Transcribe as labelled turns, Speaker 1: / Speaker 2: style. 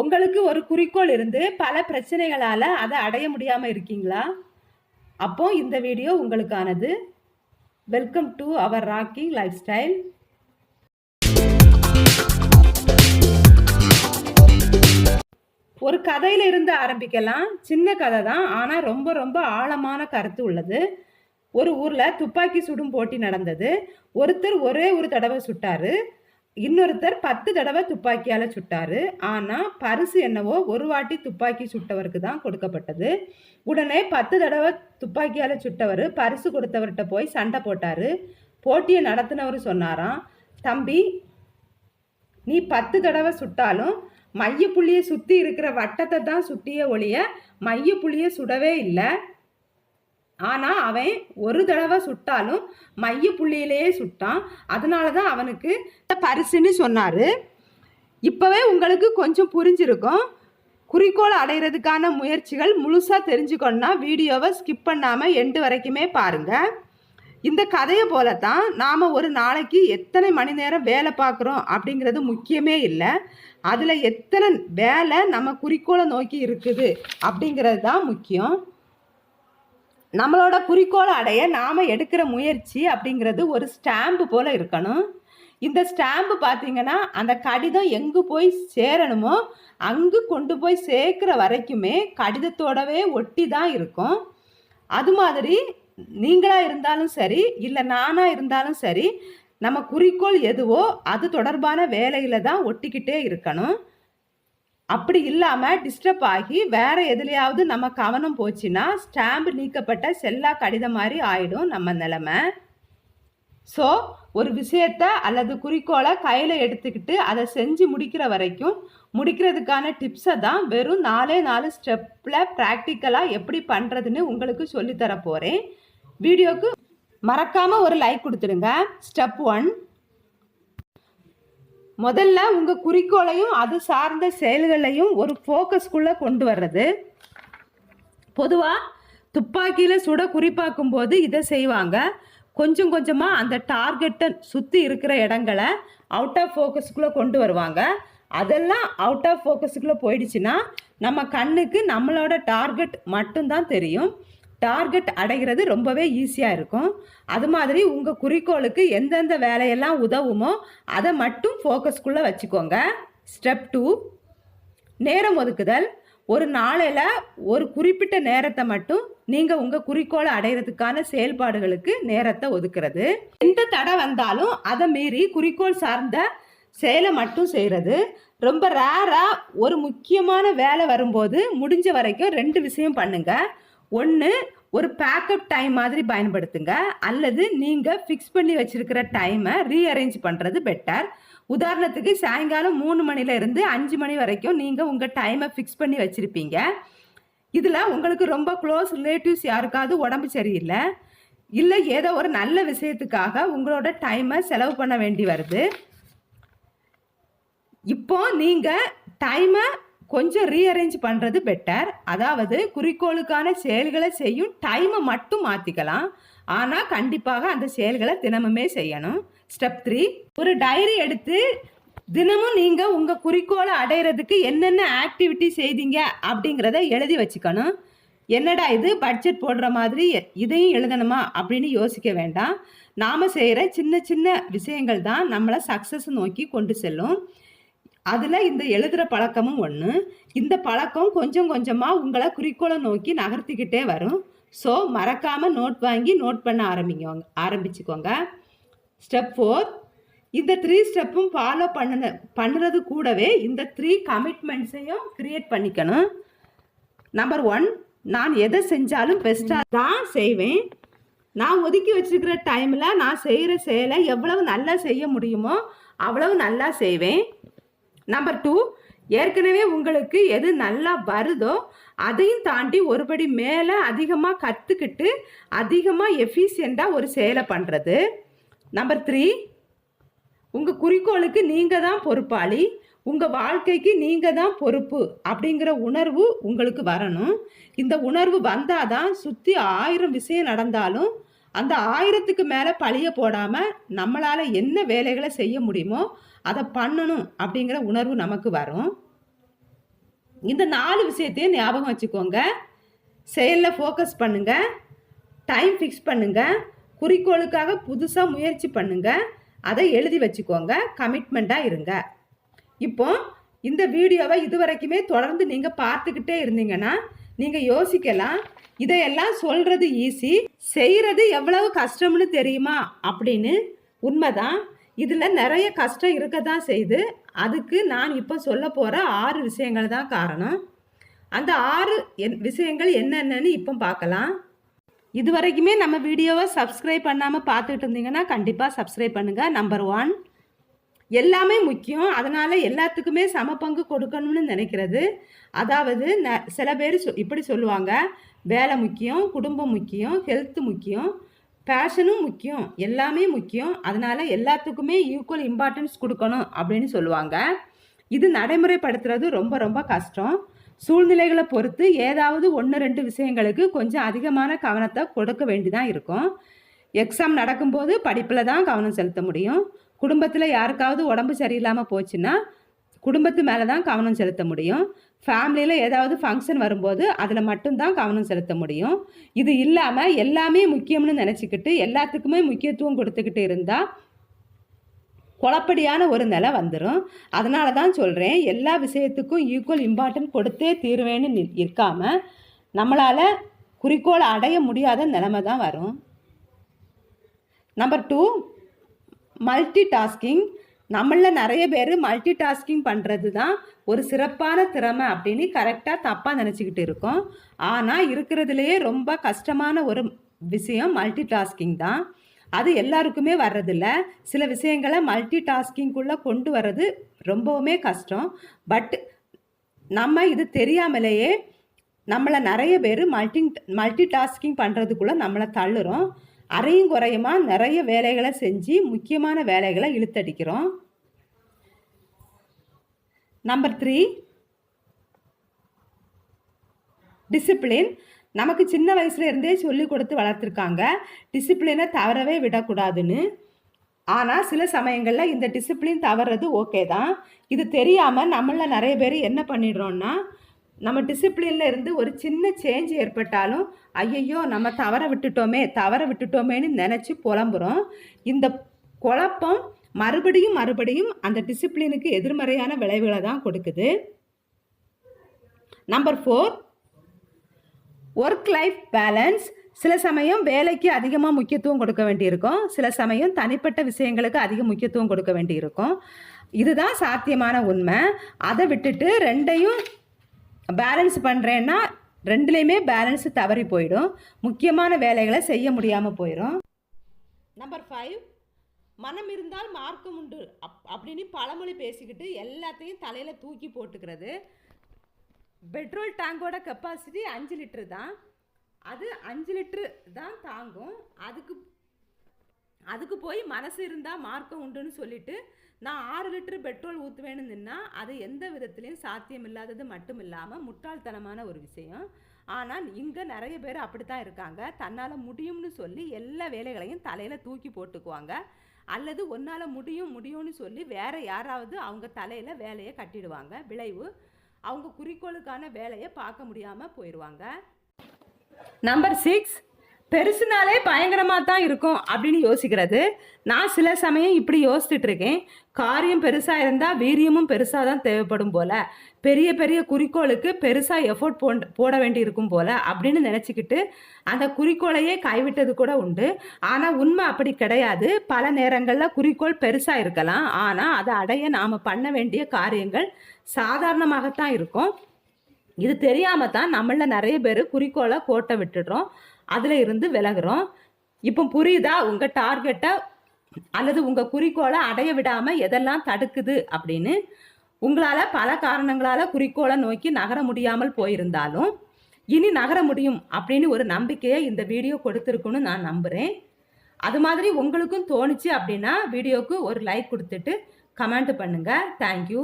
Speaker 1: உங்களுக்கு ஒரு குறிக்கோள் இருந்து பல பிரச்சனைகளால் அதை அடைய முடியாமல் இருக்கீங்களா? அப்போ இந்த video உங்களுக்கானது. Welcome to our rocking lifestyle ஒரு கதையில இருந்து ஆரம்பிக்கலாம். சின்ன கதை தான். ஆனால் ரொம்ப ரொம்ப ஆழமான கருத்து உள்ளது. ஒரு ஊரில் துப்பாக்கி சுடும் போட்டி நடந்தது. ஒருத்தர் ஒரே ஒரு தடவை சுட்டாரு. இன்னொருத்தர் பத்து தடவை துப்பாக்கியால் சுட்டாரு. ஆனால் பரிசு என்னவோ ஒரு வாட்டி துப்பாக்கி சுட்டவருக்கு தான் கொடுக்கப்பட்டது. உடனே பத்து தடவை துப்பாக்கியால் சுட்டவர் பரிசு கொடுத்தவர்கிட்ட போய் சண்டை போட்டார். போட்டியை நடத்தினவர் சொன்னாராம் தம்பி நீ பத்து தடவை சுட்டாலும் மையப்புள்ளியை சுற்றி இருக்கிற வட்டத்தை தான் சுட்டிய ஒழிய மையப்புள்ளியை சுடவே இல்லை. ஆனால் அவன் ஒரு தடவை சுட்டாலும் மைய புள்ளியிலேயே சுட்டான். அதனால தான் அவனுக்கு பரிசுன்னு சொன்னார். இப்போவே உங்களுக்கு கொஞ்சம் புரிஞ்சிருக்கும். குறிக்கோள் அடைகிறதுக்கான முயற்சிகள் முழுசாக தெரிஞ்சுக்கணுன்னா வீடியோவை ஸ்கிப் பண்ணாமல் எண்டு வரைக்குமே பாருங்கள் இந்த கதையை போல தான் நாம் ஒரு நாளைக்கு எத்தனை மணி நேரம் வேலை பார்க்குறோம் அப்படிங்கிறது முக்கியமே இல்லை. அதில் எத்தனை வேலை நம்ம குறிக்கோளை நோக்கி இருக்குது அப்படிங்கிறது தான் முக்கியம். நம்மளோட குறிக்கோளை அடைய நாம் எடுக்கிற முயற்சி அப்படிங்கிறது ஒரு ஸ்டாம்பு போல் இருக்கணும். இந்த ஸ்டாம்பு பார்த்தீங்கன்னா அந்த கடிதம் எங்கே போய் சேரணுமோ அங்கு கொண்டு போய் சேர்க்குற வரைக்குமே கடிதத்தோடவே ஒட்டி தான் இருக்கும். அது மாதிரி நீங்களாக இருந்தாலும் சரி இல்லை நானாக இருந்தாலும் சரி நம்ம குறிக்கோள் எதுவோ அது தொடர்பான வேலையில் தான் ஒட்டிக்கிட்டே இருக்கணும். அப்படி இல்லாமல் டிஸ்டர்ப் ஆகி வேற எதுலையாவது நம்ம கவனம் போச்சுன்னா ஸ்டாம்ப் நீக்கப்பட்ட செல்லா கடிதம் மாதிரி ஆயிடும் நம்ம நிலமை. ஸோ ஒரு விஷயத்த அல்லது குறிக்கோளை கையில் எடுத்துக்கிட்டு அதை செஞ்சு முடிக்கிற வரைக்கும் முடிக்கிறதுக்கான டிப்ஸை தான் வெறும் நாலே நாலு ஸ்டெப்பில் ப்ராக்டிக்கலாக எப்படி பண்ணுறதுன்னு உங்களுக்கு சொல்லித்தர போகிறேன் வீடியோக்கு மறக்காமல் ஒரு லைக் கொடுத்துடுங்க. ஸ்டெப் ஒன் முதல்ல உங்கள் குறிக்கோளையும் அது சார்ந்த செயல்களையும் ஒரு ஃபோக்கஸ்குள்ளே கொண்டு வர்றது. பொதுவாக துப்பாக்கியில் சுட குறிப்பாக்கும் போது இதை செய்வாங்க. கொஞ்சம் கொஞ்சமாக அந்த டார்கெட்டை சுற்றி இருக்கிற இடங்களை அவுட் ஆஃப் ஃபோக்கஸ்க்குள்ளே கொண்டு வருவாங்க. அதெல்லாம் அவுட் ஆஃப் ஃபோக்கஸுக்குள்ளே போயிடுச்சுன்னா நம்ம கண்ணுக்கு நம்மளோட டார்கெட் மட்டும்தான் தெரியும். டார்கெட் அடைகிறது ரொம்பவே ஈஸியாக இருக்கும். அது மாதிரி உங்கள் குறிக்கோளுக்கு எந்தெந்த வேலையெல்லாம் உதவுமோ அதை மட்டும் ஃபோக்கஸ்குள்ளே வச்சுக்கோங்க. ஸ்டெப் டூ நேரம் ஒதுக்குதல். ஒரு நாளையில் ஒரு குறிப்பிட்ட நேரத்தை மட்டும் நீங்கள் உங்கள் குறிக்கோளை அடையிறதுக்கான செயல்பாடுகளுக்கு நேரத்தை ஒதுக்குறது. எந்த தடை வந்தாலும் அதை மீறி குறிக்கோள் சார்ந்த செயலை மட்டும் செய்கிறது ரொம்ப ரேராக ஒரு முக்கியமான வேலை வரும்போது முடிஞ்ச வரைக்கும் ரெண்டு விஷயம் பண்ணுங்கள் ஒன்று ஒரு பேக்கப் டைம் மாதிரி பயன்படுத்துங்க. அல்லது நீங்கள் ஃபிக்ஸ் பண்ணி வச்சுருக்கிற டைமை ரீஅரேஞ்ச் பண்ணுறது பெட்டர் உதாரணத்துக்கு சாயங்காலம் மூணு மணிலேருந்து அஞ்சு மணி வரைக்கும் நீங்கள் உங்கள் டைமை ஃபிக்ஸ் பண்ணி வச்சுருப்பீங்க. இதில் உங்களுக்கு ரொம்ப க்ளோஸ் ரிலேட்டிவ்ஸ் யாருக்காவது உடம்பு சரியில்லை. இல்லை ஏதோ ஒரு நல்ல விஷயத்துக்காக உங்களோட டைமை செலவு பண்ண வேண்டி வருது. இப்போ நீங்கள் டைமை கொஞ்சம் ரீஅரேஞ்ச் பண்ணுறது பெட்டர் அதாவது குறிக்கோளுக்கான செயல்களை செய்யும் டைமை மட்டும் மாற்றிக்கலாம் ஆனால் கண்டிப்பாக அந்த செயல்களை தினமுமே செய்யணும். ஸ்டெப் த்ரீ ஒரு டைரி எடுத்து தினமும் நீங்கள் உங்கள் குறிக்கோளை அடையிறதுக்கு என்னென்ன ஆக்டிவிட்டி செய்தீங்க அப்படிங்கிறத எழுதி வச்சுக்கணும். என்னடா இது பட்ஜெட் போடுற மாதிரி இதையும் எழுதணுமா அப்படின்னு யோசிக்க வேண்டாம். நாம் செய்கிற சின்ன சின்ன விஷயங்கள் தான் நம்மளை சக்ஸஸ் நோக்கி கொண்டு செல்லும். அதில் இந்த எழுதுகிற பழக்கமும் ஒன்று இந்த பழக்கம் கொஞ்சம் கொஞ்சமாக உங்களை குறிக்கோளை நோக்கி நகர்த்திக்கிட்டே வரும். ஸோ மறக்காமல் நோட் வாங்கி நோட் பண்ண ஆரம்பிங்க ஆரம்பிச்சுக்கோங்க. ஸ்டெப் ஃபோர் இந்த த்ரீ ஸ்டெப்பும் ஃபாலோ பண்ணுன பண்ணுறது கூடவே இந்த த்ரீ கமிட்மெண்ட்ஸையும் க்ரியேட் பண்ணிக்கணும். நம்பர் ஒன் நான் எதை செஞ்சாலும் பெஸ்ட்டாக தான் செய்வேன். நான் ஒதுக்கி வச்சுருக்கிற டைமில் நான் செய்கிற செயலை எவ்வளவு நல்லா செய்ய முடியுமோ அவ்வளவு நல்லா செய்வேன். நம்பர் டூ ஏற்கனவே உங்களுக்கு எது நல்லா வருதோ அதையும் தாண்டி ஒருபடி மேலே அதிகமாக கற்றுக்கிட்டு அதிகமாக எஃபிஷியண்ட்டாக ஒரு செயலை பண்ணுறது நம்பர் த்ரீ உங்கள் குறிக்கோளுக்கு நீங்கள் தான் பொறுப்பாளி. உங்கள் வாழ்க்கைக்கு நீங்கள் தான் பொறுப்பு அப்படிங்கிற உணர்வு உங்களுக்கு வரணும். இந்த உணர்வு வந்தால் தான் சுற்றி ஆயிரம் விஷயம் நடந்தாலும் அந்த ஆயிரத்துக்கு மேலே பழிய போடாமல் நம்மளால் என்ன வேலைகளை செய்ய முடியுமோ அதை பண்ணணும் அப்படிங்கிற உணர்வு நமக்கு வரும். இந்த நாலு விஷயத்தையும் ஞாபகம் வச்சுக்கோங்க. செயலில் ஃபோக்கஸ் பண்ணுங்க. டைம் ஃபிக்ஸ் பண்ணுங்க. குறிக்கோளுக்காக புதுசாக முயற்சி பண்ணுங்க. அதை எழுதி வச்சுக்கோங்க. கமிட்மெண்ட்டாக இருங்க. இப்போ இந்த வீடியோவை இதுவரைக்குமே தொடர்ந்து நீங்கள் பார்த்துக்கிட்டே இருந்தீங்கன்னா நீங்கள் யோசிக்கலாம். இதையெல்லாம் சொல்கிறது ஈஸி செய்கிறது எவ்வளவு கஷ்டம்னு தெரியுமா? அப்படின்னு உண்மைதான். இதில் நிறைய கஷ்டம் இருக்க தான் செய்து அதுக்கு நான் இப்போ சொல்ல போகிற ஆறு விஷயங்கள் தான் காரணம். அந்த ஆறு என் விஷயங்கள் என்னென்னன்னு இப்போ பார்க்கலாம். இது வரைக்குமே நம்ம வீடியோவை சப்ஸ்கிரைப் பண்ணாமல் பார்த்துட்டு இருந்தீங்கன்னா கண்டிப்பாக சப்ஸ்கிரைப் பண்ணுங்கள் நம்பர் ஒன் எல்லாமே முக்கியம். அதனால் எல்லாத்துக்குமே சம பங்கு கொடுக்கணும்னு நினைக்கிறது. அதாவது ந சில பேர் சொ இப்படி சொல்லுவாங்க. வேலை முக்கியம் குடும்பம் முக்கியம் ஹெல்த் முக்கியம் பேஷனும் முக்கியம். எல்லாமே முக்கியம். அதனால் எல்லாத்துக்குமே ஈக்குவல் இம்பார்ட்டன்ஸ் கொடுக்கணும் அப்படின்னு சொல்லுவாங்க. இது நடைமுறைப்படுத்துறது ரொம்ப ரொம்ப கஷ்டம். சூழ்நிலைகளை பொறுத்து ஏதாவது ஒன்று ரெண்டு விஷயங்களுக்கு கொஞ்சம் அதிகமான கவனத்தை கொடுக்க வேண்டிதான் இருக்கும். எக்ஸாம் நடக்கும்போது படிப்பில் தான் கவனம் செலுத்த முடியும். குடும்பத்தில் யாருக்காவது உடம்பு சரியில்லாமல் போச்சுன்னா குடும்பத்து மேலே தான் கவனம் செலுத்த முடியும். ஃபேமிலியில் ஏதாவது ஃபங்க்ஷன் வரும்போது அதில் மட்டும்தான் கவனம் செலுத்த முடியும். இது இல்லாமல் எல்லாமே முக்கியம்னு நினச்சிக்கிட்டு எல்லாத்துக்குமே முக்கியத்துவம் கொடுத்துக்கிட்டு இருந்தால் குழப்படியான ஒரு நிலை வந்துடும் அதனால தான் சொல்கிறேன் எல்லா விஷயத்துக்கும் ஈக்குவல் இம்பார்ட்டன்ட் கொடுத்தே தீர்வேன்னு இருக்காமல் நம்மளால் குறிக்கோளை அடைய முடியாத நிலைமை தான் வரும். நம்பர் டூ மல்டி டாஸ்கிங் நம்மளில் நிறைய பேர் மல்டி டாஸ்கிங் பண்ணுறது தான் ஒரு சிறப்பான திறமை அப்படின்னு கரெக்டாக தப்பாக நினச்சிக்கிட்டு இருக்கோம். ஆனால் இருக்கிறதுலையே ரொம்ப கஷ்டமான ஒரு விஷயம் மல்டி டாஸ்கிங் தான். அது எல்லாருக்குமே வர்றதில்ல. சில விஷயங்களை மல்டி டாஸ்கிங்குள்ளே கொண்டு வர்றது ரொம்பவுமே கஷ்டம். பட் நம்ம இது தெரியாமலேயே நம்மளை நிறைய பேர் மல்டி மல்டி டாஸ்கிங் பண்ணுறதுக்குள்ளே நம்மளை தள்ளுறோம். அறையும் குறையுமா? நிறைய வேலைகளை செஞ்சு முக்கியமான வேலைகளை இழுத்தடிக்கிறோம். நம்பர் த்ரீ டிசிப்ளின் நமக்கு சின்ன வயசுல இருந்தே சொல்லி கொடுத்து வளர்த்துருக்காங்க. டிசிப்ளினை தவறவே விடக்கூடாதுன்னு. ஆனால் சில சமயங்களில் இந்த டிசிப்ளின் தவறது ஓகே தான். இது தெரியாமல் நம்மள நிறைய பேர் என்ன பண்ணிடுறோன்னா நம்ம டிசிப்ளினில் இருந்து ஒரு சின்ன சேஞ்ச் ஏற்பட்டாலும் ஐயையோ நம்ம தவற விட்டுட்டோமே தவற விட்டுட்டோமேன்னு நினச்சி புலம்புறோம். இந்த குழப்பம் மறுபடியும் மறுபடியும் அந்த டிசிப்ளினுக்கு எதிர்மறையான விளைவுகளை தான் கொடுக்குது. Number four work life balance சில சமயம் வேலைக்கு அதிகமாக முக்கியத்துவம் கொடுக்க வேண்டியிருக்கும். சில சமயம் தனிப்பட்ட விஷயங்களுக்கு அதிக முக்கியத்துவம் கொடுக்க வேண்டியிருக்கும். இதுதான் சாத்தியமான உண்மை. அதை விட்டுட்டு ரெண்டையும் பேலன்ஸ் பண்ணுறேன்னா ரெண்டுலேயுமே பேலன்ஸ் தவறி போயிடும். முக்கியமான வேலைகளை செய்ய முடியாமல் போயிடும் நம்பர் ஃபைவ் மனம் இருந்தால் மார்க்கம் உண்டு. அப் அப்படின்னு பழமொழி பேசிக்கிட்டு எல்லாத்தையும் தலையில் தூக்கி போட்டுக்கிறது. பெட்ரோல் டேங்கோட கெப்பாசிட்டி அஞ்சு லிட்டரு தான். அது அஞ்சு லிட்ரு தான் தாங்கும். அதுக்கு அதுக்கு போய் மனசு இருந்தால் மார்க்கம் உண்டுன்னு சொல்லிட்டு நான் ஆறு லிட்டர் பெட்ரோல் ஊற்றுவேன்னு நின்னா அது எந்த விதத்துலேயும் சாத்தியம் இல்லாதது மட்டும் இல்லாமல் முட்டாள்தனமான ஒரு விஷயம். ஆனால் இங்கே நிறைய பேர் அப்படி தான் இருக்காங்க. தன்னால் முடியும்னு சொல்லி எல்லா வேலைகளையும் தலையில் தூக்கி போட்டுக்குவாங்க. அல்லது ஒன்னால் முடியும் முடியும்னு சொல்லி வேறு யாராவது அவங்க தலையில் வேலையை கட்டிடுவாங்க. விளைவு. அவங்க குறிக்கோளுக்கான வேலையை பார்க்க முடியாமல் போயிடுவாங்க நம்பர் சிக்ஸ். பெருசுனாலே பயங்கரமாக தான் இருக்கும் அப்படின்னு யோசிக்கிறது. நான் சில சமயம் இப்படி யோசிச்சுட்டு இருக்கேன் காரியம் பெருசாக இருந்தால் வீரியமும் பெருசாக தான் தேவைப்படும் போல. பெரிய பெரிய குறிக்கோளுக்கு பெருசாக எஃபோர்ட் போட போட வேண்டி இருக்கும் போல அப்படின்னு நினச்சிக்கிட்டு அந்த குறிக்கோளையே கைவிட்டது கூட உண்டு. ஆனால் உண்மை அப்படி கிடையாது. பல நேரங்களில் குறிக்கோள் பெருசாக இருக்கலாம். ஆனால் அதை அடைய நாம் பண்ண வேண்டிய காரியங்கள் சாதாரணமாகத்தான் இருக்கும். இது தெரியாமல் தான் நம்மளில் நிறைய பேர் குறிக்கோளை கோட்டை விட்டுடுறோம். அதில் இருந்து விலகுறோம். இப்போ புரியுதா? உங்கள் டார்கெட்டை அல்லது உங்கள் குறிக்கோளை அடைய விடாமல் எதெல்லாம் தடுக்குது அப்படின்னு உங்களால் பல காரணங்களால் குறிக்கோளை நோக்கி நகர முடியாமல் போயிருந்தாலும் இனி நகர முடியும் அப்படின்னு ஒரு நம்பிக்கையை இந்த வீடியோ கொடுத்துருக்குன்னு நான் நம்புகிறேன் அது மாதிரி உங்களுக்கும் தோணுச்சு அப்படின்னா வீடியோவுக்கு ஒரு லைக் கொடுத்துட்டு கமெண்ட் பண்ணுங்கள் தேங்க்யூ